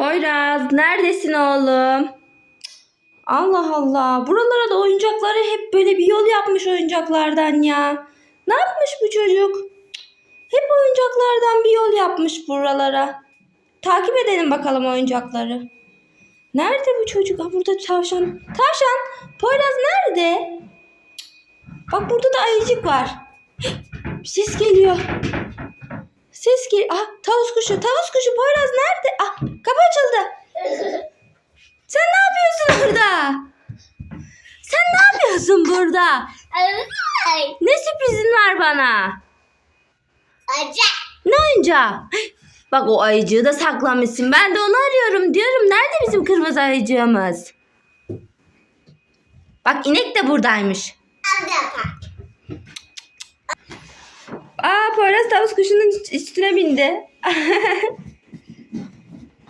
Poyraz neredesin oğlum? Allah Allah. Buralara da oyuncakları hep böyle bir yol yapmış oyuncaklardan ya. Ne yapmış bu çocuk? Hep oyuncaklardan bir yol yapmış buralara. Takip edelim bakalım oyuncakları. Nerede bu çocuk? Ha burada tavşan. Tavşan. Poyraz nerede? Bak burada da ayıcık var. Bir ses geliyor. Geliyor. Ah tavus kuşu. Tavus kuşu Poyraz nerede? Ah kapı açıldı. Sen ne yapıyorsun burada? Sen ne yapıyorsun burada? Ne sürprizin var bana? Acı. Ne oyuncağı? Bak o ayıcığı da saklamışsın. Ben de onu arıyorum diyorum. Nerede bizim kırmızı ayıcığımız? Bak inek de buradaymış. Aa Poyraz tavus kuşunun üstüne bindi.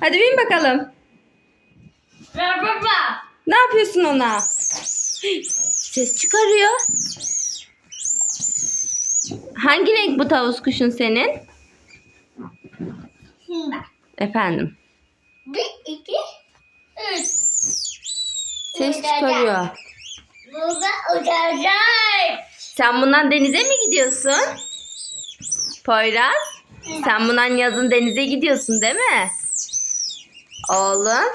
Hadi bin bakalım. Baba. Ne yapıyorsun ona? Ses çıkarıyor. Hangi renk bu tavus kuşun senin? Bak. Efendim. Bir, iki, üç. Ses çıkarıyor. Burada uçacak. Sen bundan denize mi gidiyorsun? Poyraz? Sen bundan yazın denize gidiyorsun değil mi? Oğlum.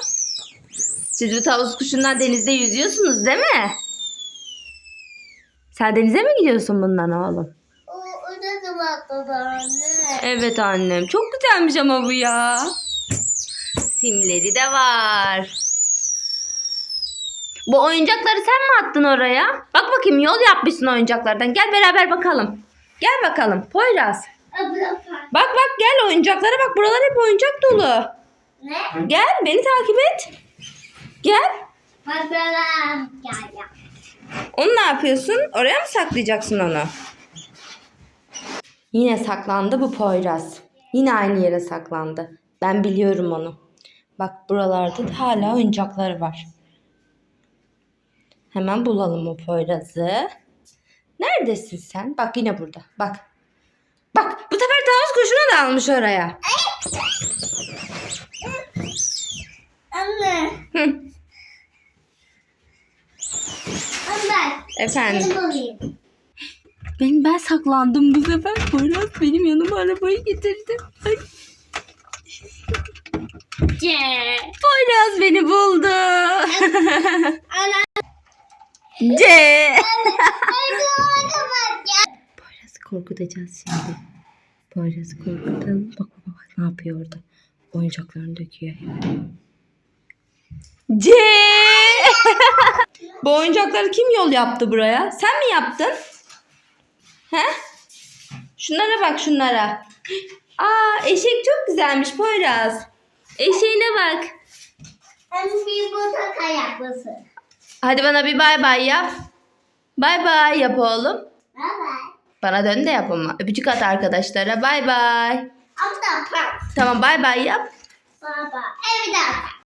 Siz bu tavus kuşundan denizde yüzüyorsunuz değil mi? Sen denize mi gidiyorsun bundan oğlum? O, o da da bak babaanne. Evet annem. Çok güzelmiş ama bu ya. Simleri de var. Bu oyuncakları sen mi attın oraya? Bak bakayım yol yapmışsın oyuncaklardan. Gel beraber bakalım. Gel bakalım Poyraz. Bak. Bak gel oyuncaklara bak. Buralar hep oyuncak dolu. Ne? Gel beni takip et. Gel. Bak. Gel gel. Onu ne yapıyorsun? Oraya mı saklayacaksın onu? Yine saklandı bu Poyraz. Yine aynı yere saklandı. Ben biliyorum onu. Bak buralarda da hala oyuncakları var. Hemen bulalım o Poyraz'ı. Neredesin sen? Bak yine burada. Bak. Sefer tavus kuşunu da almış oraya. Anne. Hı, Anne. efendim. Benim. Ben, ben saklandım bu sefer. Poyraz benim yanıma arabayı getirdi. Ay. Ce. Poyraz beni buldu. Ana. C. Poyraz'ı korkutacağız şimdi. Poyraz'ı korkutalım. Bak bak bak ne yapıyor orada. Oyuncaklarını döküyor. C. Bu oyuncakları kim yol yaptı buraya? Sen mi yaptın? He? Şunlara bak şunlara. Aa eşek çok güzelmiş Poyraz. Eşeğine bak. Hem bir bota kayaklısı. Hadi bana bir bay bay yap. Bay bay yap oğlum. Bye bye. Bana dön de yap ama. Öpücük at arkadaşlara. Bay bay. Abla bak. Tamam bay bay yap. Baba. Evde bak.